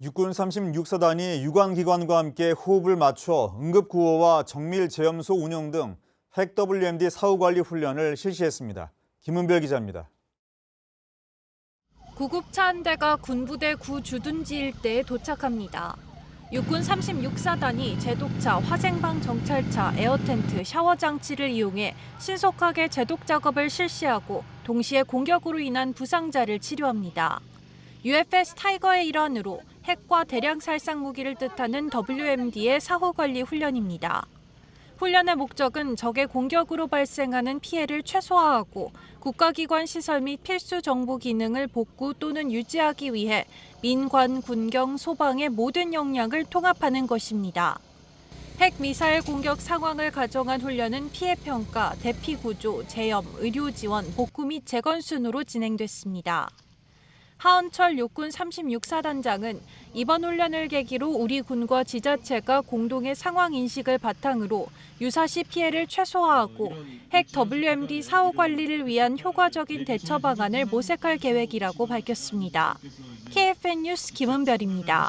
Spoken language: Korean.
육군 36사단이 유관기관과 함께 호흡을 맞춰 응급구호와 정밀제염소 운영 등 핵 WMD 사후관리 훈련을 실시했습니다. 김은별 기자입니다. 구급차 한 대가 군부대 구 주둔지 일대에 도착합니다. 육군 36사단이 제독차, 화생방 정찰차, 에어텐트, 샤워 장치를 이용해 신속하게 제독 작업을 실시하고 동시에 공격으로 인한 부상자를 치료합니다. UFS 타이거의 일환으로 핵과 대량 살상 무기를 뜻하는 WMD의 사후 관리 훈련입니다. 훈련의 목적은 적의 공격으로 발생하는 피해를 최소화하고 국가기관 시설 및 필수 정보 기능을 복구 또는 유지하기 위해 민관, 군경, 소방의 모든 역량을 통합하는 것입니다. 핵 미사일 공격 상황을 가정한 훈련은 피해 평가, 대피 구조, 재염, 의료 지원, 복구 및 재건 순으로 진행됐습니다. 하은철 육군 36사단장은 이번 훈련을 계기로 우리 군과 지자체가 공동의 상황 인식을 바탕으로 유사시 피해를 최소화하고 핵 WMD 사후 관리를 위한 효과적인 대처 방안을 모색할 계획이라고 밝혔습니다. KFN 뉴스 김은별입니다.